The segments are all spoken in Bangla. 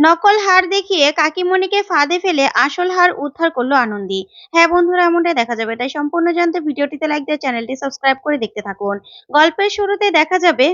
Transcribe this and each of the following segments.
নকল হার দেখিয়ে কাকিমণিকে ফাঁদে ফেলে আসল হার উদ্ধার করল আনন্দী। হ্যাঁ বন্ধুরা, এমনটাই দেখা যাবে। তাই সম্পূর্ণ জানতে ভিডিওটিতে লাইক দিয়ে চ্যানেলটি সাবস্ক্রাইব করে দেখতে থাকুন। গল্পের শুরুতে দেখা যাবে,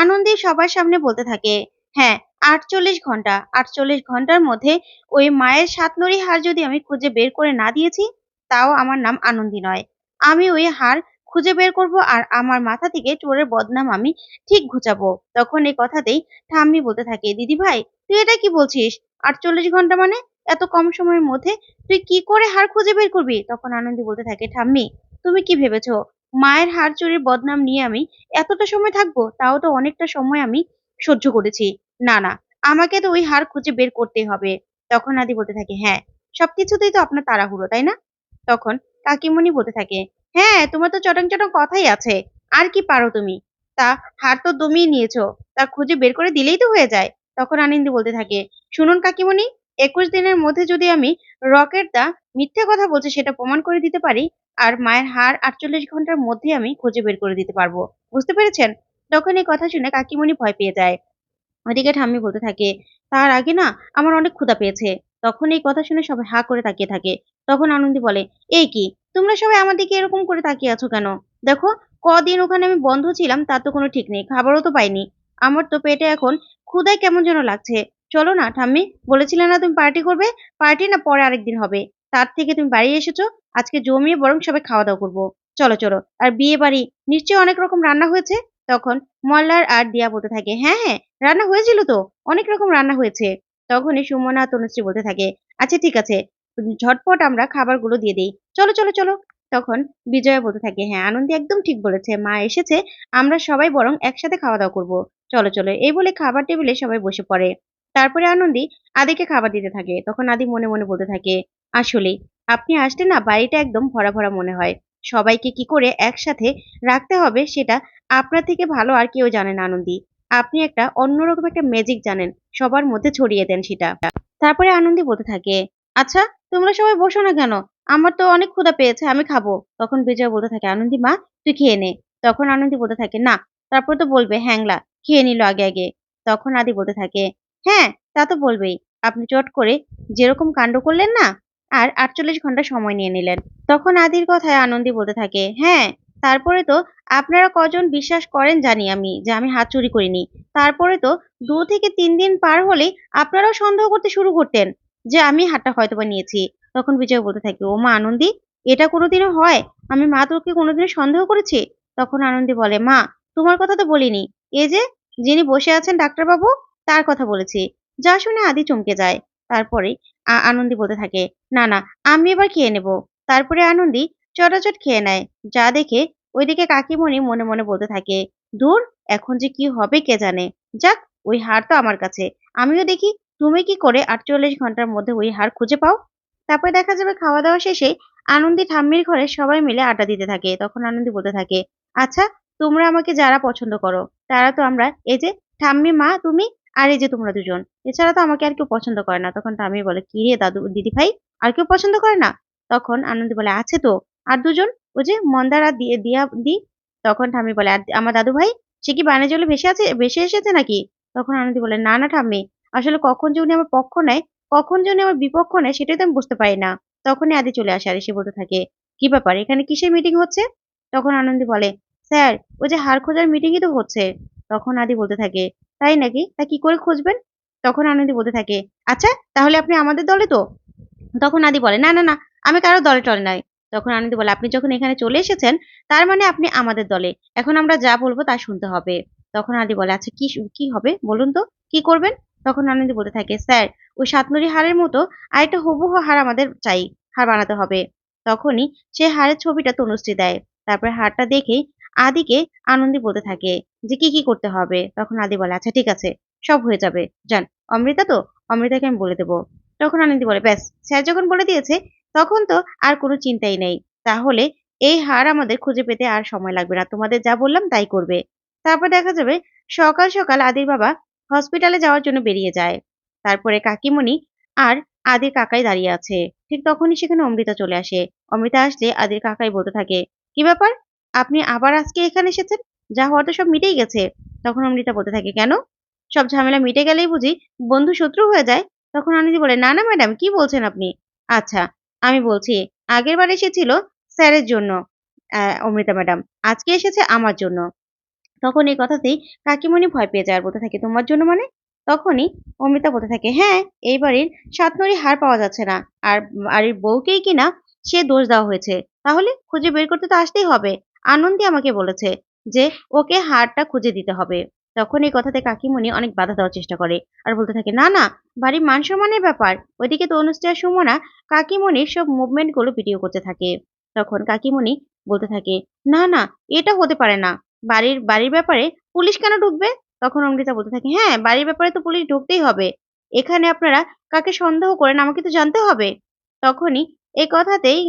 আনন্দী সবার সামনে বলতে থাকে হ্যাঁ আটচল্লিশ ঘণ্টা। আটচল্লিশ ঘণ্টার মধ্যে ওই মায়ের সাতনরি হার যদি আমি খুঁজে বের করে না দিয়েছি, তাও আমার নাম আনন্দী নয়। আমি ওই হার খুঁজে বের করব আর আমার মাথা থেকে চোরের বদনাম আমি ঠিক ঘুচাবো। তখন এই কথাতেই ঠাম্মি বলতে থাকে দিদি ভাই তুই এটা কি বলছিস? আটচল্লিশ ঘণ্টা মানে? এত কম সময়ের মধ্যে? তুই কি করে হার খুঁজে বের করবি? তখন আনন্দী বলতে থাকে, ঠাম্মি, তুমি কি ভেবেছো? মায়ের হার চুরির বদনাম নিয়ে আমি এতটা সময় থাকব? তাও তো অনেকটা সময় আমি সহ্য করেছি। না না, আমাকে তো ওই হার খুঁজে বের করতেই হবে। তখন আদি বলতে থাকে হ্যাঁ সবকিছুতেই তো আপনার তাড়াহুড়ো, তাই না? তখন কাকিমণি বলতে থাকে হ্যাঁ তোমার তো চটং চটং কথাই আছে। আর কি পারো তুমি? তা হার তো দমিয়ে নিয়েছো। তা খুঁজে বের করে দিলেই তো হয়ে যায়। তখন আনন্দি বলতে থাকে, শুনুন কাকিমণি, একুশ দিনের মধ্যে যদি আমি রকেট দা মিথ্যে কথা বলছে সেটা প্রমাণ করে দিতে পারি আর মায়ের হার আটচল্লিশ ঘণ্টার মধ্যে আমি খুঁজে বের করে দিতে পারব। বুঝতে পেরেছেন? তখন এই কথা শুনে কাকিমণি ভয় পেয়ে যায়। ওদিকে ঠাম্মি বলতে থাকে, তার আগে না আমার অনেক ক্ষুধা পেয়েছে। তখন এই কথা শুনে সবাই হা করে তাকিয়ে থাকে। তখন আনন্দি বলে, এই কি, তোমরা সবাই আমার দিকে এরকম করে তাকিয়ে আছো কেন? দেখো, কদিন ওখানে আমি বন্ধ ছিলাম, তার তো কোনো ঠিক নেই, খাবারও তো পাইনি। আমার তো পেটে এখন ক্ষুধায় কেমন যেন লাগছে। চলো না, ঠাম্মি, বলেছিলে না তুমি পার্টি করবে? পার্টি না পরে আরেকদিন হবে। তার থেকে তুমি বাড়ি এসেছ, আজকে জমিয়ে বরং সবাই খাওয়া দাওয়া করব। চলো চলো, আর বিয়ে বাড়ি, নিশ্চয়ই অনেক রকম রান্না হয়েছে? তখন মল্লার আর দিয়া বলতে থাকে হ্যাঁ হ্যাঁ রান্না হয়েছিল তো, অনেক রকম রান্না হয়েছে। তখনই সুমনা তনুশ্রী বলতে থাকে আচ্ছা ঠিক আছে, ঝটপট আমরা খাবারগুলো দিয়ে দিই। চলো চলো চলো। তখন বিজয়া বলতে থাকে হ্যাঁ আনন্দি একদম ঠিক বলেছে। মা এসেছে, আমরা সবাই বরং একসাথে খাওয়া দাওয়া করব। চলো চলো। এই বলে খাবার টেবিলে সবাই বসে পড়ে। তারপরে আনন্দি আদিকে খাবার দিতে থাকে। তখন আদি মনে মনে বলতে থাকে, আসলে, আপনি আসলে না বাড়িটা একদম ভরা ভরা মনে হয়। সবাইকে কি করে একসাথে রাখতে হবে সেটা আপনার থেকে ভালো আর কেউ জানে না, আনন্দি। আপনি একটা অন্যরকম একটা ম্যাজিক জানেন, সবার মধ্যে ছড়িয়ে দেন সেটা। তারপরে আনন্দি বলতে থাকে আচ্ছা তোমরা সবাই বসো না কেন? আমার তো অনেক ক্ষুধা পেয়েছে, আমি খাব। তখন বিজয় বলতে থাকে, আনন্দি মা, তুই খেয়ে নে। তখন আনন্দি বলতে থাকে, না। তারপর তো বলবে, হ্যাংলা খেয়ে নিল আগে আগে। তখন আদি বলতে থাকে হ্যাঁ তা তো বলবেই। আপনি চট করে যেরকম কাণ্ড করলেন না, আর আটচল্লিশ ঘণ্টা সময় নিয়ে নিলেন। তখন আদির কথায় আনন্দি বলতে থাকে হ্যাঁ তারপরে তো আপনারা কজন বিশ্বাস করেন জানি আমি, যে আমি হাত চুরি করিনি। তারপরে তো দু থেকে তিন দিন পার হলেই আপনারাও সন্দেহ করতে শুরু করতেন যে আমি হাতটা হয়তোবা নিয়েছি। তখন বিজয় বলতে থাকে ও মা আনন্দি, এটা কোনোদিনও হয়? আমি মা তোকে কোনোদিনও সন্দেহ করেছি? তখন আনন্দি বলে, মা, তোমার কথা তো বলিনি। এই যে, যিনি বসে আছেন ডাক্তারবাবু, তার কথা বলেছি। যা শুনে আদি চমকে যায়। তারপরে আনন্দি বলতে থাকে, না না, আমি এবার খেয়ে নেব। তারপরে আনন্দি চটাচট খেয়ে নেয়। যা দেখে ওইদিকে কাকিমণি মনে মনে বলতে থাকে দূর এখন যে কি হবে কে জানে? যাক, ওই হার তো আমার কাছে। আমিও দেখি, তুমি কি করে আটচল্লিশ ঘণ্টার মধ্যে ওই হার খুঁজে পাও? তারপরে দেখা যাবে খাওয়া দাওয়া শেষে আনন্দি ঠাম্মির ঘরে সবাই মিলে আড্ডা দিতে থাকে। তখন আনন্দি বলতে থাকে আচ্ছা তোমরা আমাকে যারা পছন্দ করো, তারা তো আমরা, এই যে ঠাম্মি, মা, তুমি আর এই যে তোমরা দুজন, এছাড়া তো আমাকে আর কেউ পছন্দ করে না। তখন ঠাম্মি বলে, কি রে দাদু দিদি ভাই আর কেউ পছন্দ করে না? তখন আনন্দ বলে, আছে তো, আর দুজন? ওই যে মন্দার আর দিয়ে দি, তখন ঠাম্মি বলে আমার দাদু ভাই সে কি বানে জলে ভেসে আছে, ভেসে এসেছে নাকি? তখন আনন্দি বলে, না না, ঠাম্মি, আসলে কখন যে উনি আমার পক্ষ নেয়, কখন যে উনি আমার বিপক্ষ নেয়, সেটাই তো আমি বুঝতে পারি না। তখনই আদি চলে আসে আর এসে বলতে থাকে, কি ব্যাপার, এখানে কিসের মিটিং হচ্ছে? তখন আনন্দি বলে স্যার, ওই যে হার খোঁজার মিটিংই তো হচ্ছে। তখন আদি বলতে থাকে, তাই নাকি? তা কি করে খুঁজবেন? তখন আনন্দি বলতে থাকে আচ্ছা তাহলে আপনি আমাদের দলে তো? তখন আদি বলে, না না না, আমি কারও দলে টলে নাই তখন আনন্দি বলে, আপনি যখন এখানে চলে এসেছেন, তার মানে আপনি আমাদের দলে। এখন আমরা যা বলব তা শুনতে হবে। তখন আদি বলে আচ্ছা কি কি হবে? বলুন তো, কি করবেন? তখন আনন্দি বলতে থাকে, স্যার, ওই সাতনরি হারের মতো আরেকটা হুবহু হার আমাদের চাই হার বানাতে হবে। তখনই সে হারের ছবিটা তনুশ্রী দেয়। তারপরে হারটা দেখেই আদিকে আনন্দি বলতে থাকে যে, কি কি করতে হবে? তখন আদি বলে আচ্ছা ঠিক আছে, সব হয়ে যাবে। যান, অমৃতা তো, অমৃতাকে আমি বলে দেবো। তখন আনন্দি বলে, ব্যাস, স্যার যখন বলে দিয়েছে, তখন তো আর কোনো চিন্তাই নেই। তাহলে এই হার আমাদের খুঁজে পেতে আর সময় লাগবে না। তোমাদের যা বললাম তাই করবে। তারপর দেখা যাবে, সকাল সকাল আদির বাবা হসপিটালে যাওয়ার জন্য বেরিয়ে যায়। তারপরে কাকিমণি আর আদির কাকাই দাঁড়িয়ে আছে। ঠিক তখনই সেখানে অমৃতা চলে আসে। অমৃতা আসলে আদির কাকাই বলতে থাকে, কি ব্যাপার? আপনি আবার আজকে এখানে এসেছেন? যা হওয়ার তো সব মিটেই গেছে। তখন অমৃতা বলতে থাকে, কেন? সব ঝামেলা মিটে গেলেই বুঝি বন্ধু শত্রু হয়ে যায়? তখন আনিদি বলে, না না ম্যাডাম, কি বলছেন আপনি? আচ্ছা আমি বলছি, আগের বার এসেছিল স্যারের জন্য অমৃতা ম্যাডাম। আজকে এসেছে আমার জন্য। তখন এই কথাতেই কাকিমণি ভয় পেয়ে যায় আর বলতে থাকে, তোমার জন্য মানে? তখনই অমৃতা বলতে থাকে হ্যাঁ এই বাড়ির সাতনরি হার পাওয়া যাচ্ছে না। আর বাড়ির বউকেই কিনা সে দোষ দেওয়া হয়েছে। তাহলে খুঁজে বের করতে তো আসতেই হবে। আনন্দী আমাকে বলেছে যে, ওকে হারটা খুঁজে দিতে হবে। তখন এই কথাতে কাকিমণি অনেক বাধা দেওয়ার চেষ্টা করে আর বলতে থাকে, না না, বাড়ির মান সম্মানের ব্যাপার। ওইদিকে তো অনুষ্ঠিয়া সুমনা কাকিমণির সব মুভমেন্টগুলো ভিডিও করতে থাকে। তখন কাকিমণি বলতে থাকে, না না, এটা হতে পারে না। বাড়ির বাড়ির ব্যাপারে পুলিশ কেন ঢুকবে? তখন অমৃতা বলতে থাকে হ্যাঁ বাড়ির ব্যাপারে তো পুলিশ ঢুকতেই হবে। এখানে আপনারা কাকে সন্দেহ করেন আমাকে তো জানতে হবে। তখনই এই কথাতেই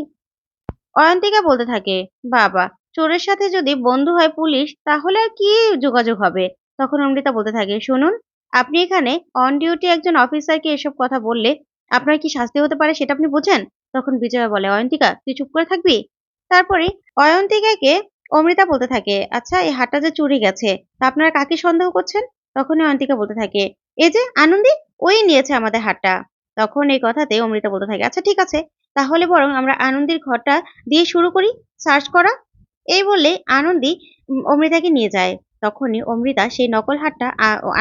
অয়ন্তিকা বলতে থাকে, বাবা চোরের সাথে যদি বন্ধু হয় পুলিশ, তাহলে আর কি যোগাযোগ হবে? তখন অমৃতা বলতে থাকে, শুনুন, আপনি এখানে অন ডিউটি একজন অফিসারকে এসব কথা বললে আপনার কি শাস্তি হতে পারে সেটা আপনি বুঝেন? তখন বিজয়া বলে, অয়ন্তিকা, তুই চুপ করে থাকবি? তারপরে অয়ন্তিকাকে অমৃতা বলতে থাকে আচ্ছা এই হাটটা যে চুরি গেছে, তা আপনারা কাকে সন্দেহ করছেন? তখনই অয়ন্তিকা বলতে থাকে, এই যে আনন্দি, ওই নিয়েছে আমাদের হাটটা। তখন এই কথাতে অমৃতা বলতে থাকে আচ্ছা ঠিক আছে, তাহলে বরং আমরা আনন্দির ঘরটা দিয়ে শুরু করি, সার্চ করা এই বলে আনন্দি অমৃতাকে নিয়ে যায়। তখনই অমৃতা সেই নকল হাটটা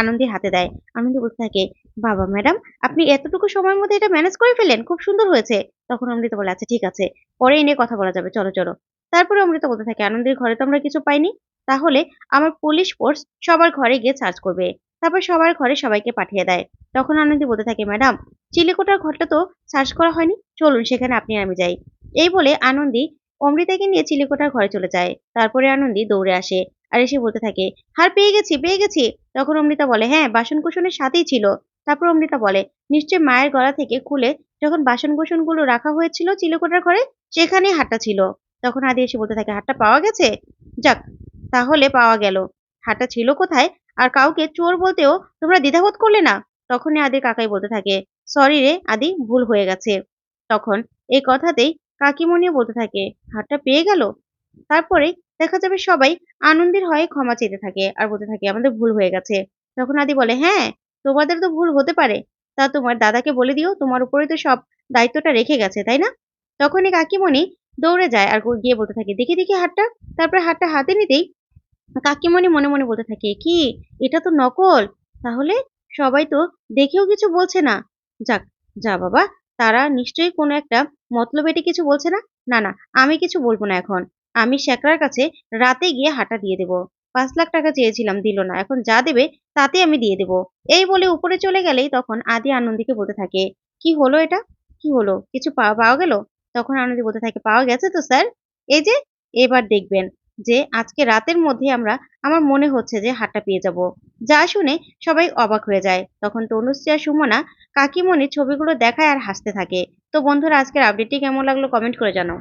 আনন্দির হাতে দেয়। আনন্দি বলতে থাকে, বাবা, ম্যাডাম, আপনি এতটুকু সময়ের মধ্যে এটা ম্যানেজ করে ফেলেন খুব সুন্দর হয়েছে। তখন অমৃতা বলে আচ্ছা ঠিক আছে। পরে এনে কথা বলা যাবে। চলো চলো। তারপরে অমৃতা বলতে থাকে, আনন্দের ঘরে তো আমরা কিছু পাইনি। তাহলে আমার পুলিশ ফোর্স সবার ঘরে গিয়ে সার্চ করবে। তারপর সবার ঘরে সবাইকে পাঠিয়ে দেয়। তখন আনন্দি বলতে থাকে, ম্যাডাম, চিলেকোটার ঘরটা তো সার্চ করা হয়নি। চলুন, সেখানে আপনি আমি যাই। এই বলে আনন্দি অমৃতাকে নিয়ে চিলেকোটার ঘরে চলে যায়। তারপরে আনন্দি দৌড়ে আসে আর এসে বলতে থাকে, হার পেয়ে গেছি পেয়ে গেছি। তখন অমৃতা বলে হ্যাঁ বাসন কুসনের সাথেই ছিল। তারপর অমৃতা বলে, নিশ্চয় মায়ের গলা থেকে খুলে যখন বাসন রাখা হয়েছিল চিলেকোটার ঘরে সেখানে হাটটা ছিল। তখন আদি এসে বলতে থাকে হাটটা পাওয়া গেছে? যাক, তাহলে পাওয়া গেল। হাটটা ছিল কোথায়? আর কাউকে চোর বলতেও তোমরা দ্বিধাবোধ করলে না? তখনই আদির কাকাই বলতে থাকে, সরি রে আদি, ভুল হয়ে গেছে। তখন এই কথাতেই কাকিমণিও বলতে থাকে হারটা পেয়ে গেল। তারপরে দেখা যাবে সবাই আনন্দের হয়ে ক্ষমা চেতে থাকে আর বলতে থাকে, আমাদের ভুল হয়ে গেছে। তখন আদি বলে হ্যাঁ তোমাদের তো ভুল হতে পারে। তা তোমার দাদাকে বলে দিও, তোমার উপরে তো সব দায়িত্বটা রেখে গেছে, তাই না? তখনই কাকিমণি দৌড়ে যায় আর গিয়ে বলতে থাকে, দেখি দেখি হাটটা তারপরে হাটটা হাতে নিতেই কাকিমণি মনে মনে বলতে থাকে, কি, এটা তো নকল। তাহলে সবাই তো দেখেও কিছু বলছে না। যাক, যা বাবা, তারা নিশ্চয়ই কোনো একটা মতলবেটে কিছু বলছে না? না না, আমি কিছু বলব না এখন। আমি শেখরার কাছে রাতে গিয়ে হাঁটা দিয়ে দেবো। পাঁচ লাখ টাকা চেয়েছিলাম, দিল না। এখন যা দেবে তাতে আমি দিয়ে দেবো। এই বলে উপরে চলে গেলেই তখন আদি আনন্দীকে বলতে থাকে, কি হলো এটা? কি হলো? কিছু পাওয়া পাওয়া গেল? তখন আনন্দী বলতে থাকে, পাওয়া গেছে তো, স্যার। এই যে, এবার দেখবেন যে আজকে রাতের মধ্যে আমরা, আমার মনে হচ্ছে যে হাটটা পেয়ে যাব। যা শুনে সবাই অবাক হয়ে যায়। তখন তনুশ্রী আর সুমনা কাকিমণির ছবিগুলো দেখায় আর হাসতে থাকে। তো বন্ধুরা আজকের আপডেটটি কেমন লাগল কমেন্ট করে জানাও।